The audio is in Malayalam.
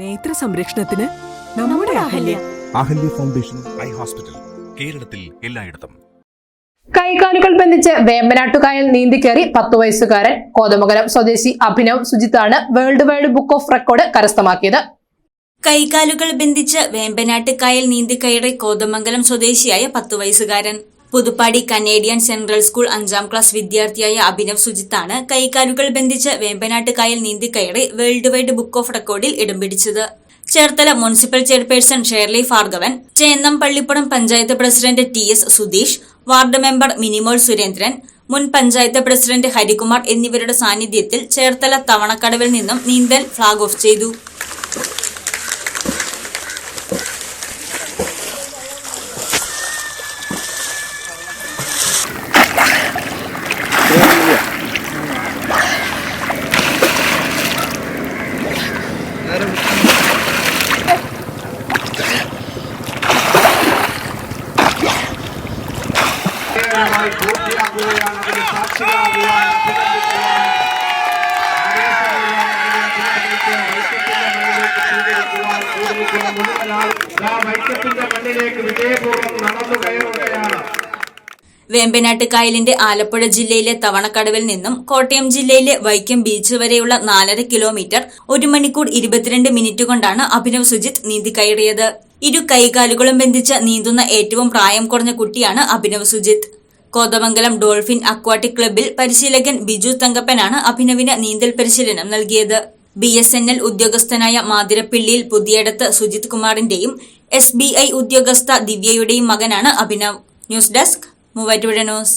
നേത്ര സംരക്ഷണത്തിന് നമ്മുടെ Ahalya. Ahalya foundation eye hospital കേരളത്തിൽ എല്ലായിടത്തും. കൈകാലുകൾ ബന്ധിച്ച് വേമ്പനാട്ടുകായൽ നീന്തിക്കേറി പത്തു വയസ്സുകാരൻ കോതമംഗലം സ്വദേശി Abhinav സുജിത്താണ് world wide book of record കരസ്ഥമാക്കിയത്. കൈകാലുകൾ ബന്ധിച്ച് വേമ്പനാട്ടുകായൽ നീന്തിക്കയറി കോതമംഗലം സ്വദേശിയായ പത്തു വയസ്സുകാരൻ. പുതുപ്പാടി കനേഡിയൻ സെൻട്രൽ സ്കൂൾ അഞ്ചാം ക്ലാസ് വിദ്യാർത്ഥിയായ അഭിനവ് സുജിത്താണ് കൈകാലുകൾ ബന്ധിച്ച് വേമ്പനാട്ട് കായൽ നീന്തിക്കയറി വേൾഡ് വൈഡ് ബുക്ക് ഓഫ് റെക്കോർഡിൽ ഇടം പിടിച്ചത്. Cherthala municipal chairperson Shirley Bhargavan Chennam Pallippuram panchayat president T S Sudheesh ward member Minimol Surendran മുൻ പഞ്ചായത്ത് പ്രസിഡന്റ് ഹരികുമാർ എന്നിവരുടെ സാന്നിധ്യത്തിൽ ചേർത്തല തവണക്കടവിൽ നിന്നും നീന്തൽ ഫ്ളാഗ് ഓഫ് ചെയ്തു. നടന്നു കയറുകയാണ് വേമ്പനാട്ട് കായലിന്റെ ആലപ്പുഴ ജില്ലയിലെ തവണക്കടവിൽ നിന്നും കോട്ടയം ജില്ലയിലെ വൈക്കം ബീച്ച് വരെയുള്ള നാലര കിലോമീറ്റർ ഒരു മണിക്കൂർ ഇരുപത്തിരണ്ട് മിനിറ്റ് കൊണ്ടാണ് അഭിനവ് സുജിത് നീന്തി കയറിയത്. ഇരു കൈകാലുകളും ബന്ധിച്ച് നീന്തുന്ന ഏറ്റവും പ്രായം കുറഞ്ഞ കുട്ടിയാണ് അഭിനവ് സുജിത്. കോതമംഗലം ഡോൾഫിൻ അക്വാട്ടിക് ക്ലബിൽ പരിശീലകൻ ബിജു തങ്കപ്പനാണ് അഭിനവിന് നീന്തൽ പരിശീലനം നൽകിയത്. ബി എസ് എൻ എൽ ഉദ്യോഗസ്ഥനായ മാതിരപ്പിള്ളിയിൽ പുതിയടത്ത് സുജിത് കുമാറിന്റെയും എസ് ബി ഐ ഉദ്യോഗസ്ഥ ദിവ്യയുടെയും മകനാണ് Abhinav. News desk Muvattupuzha news.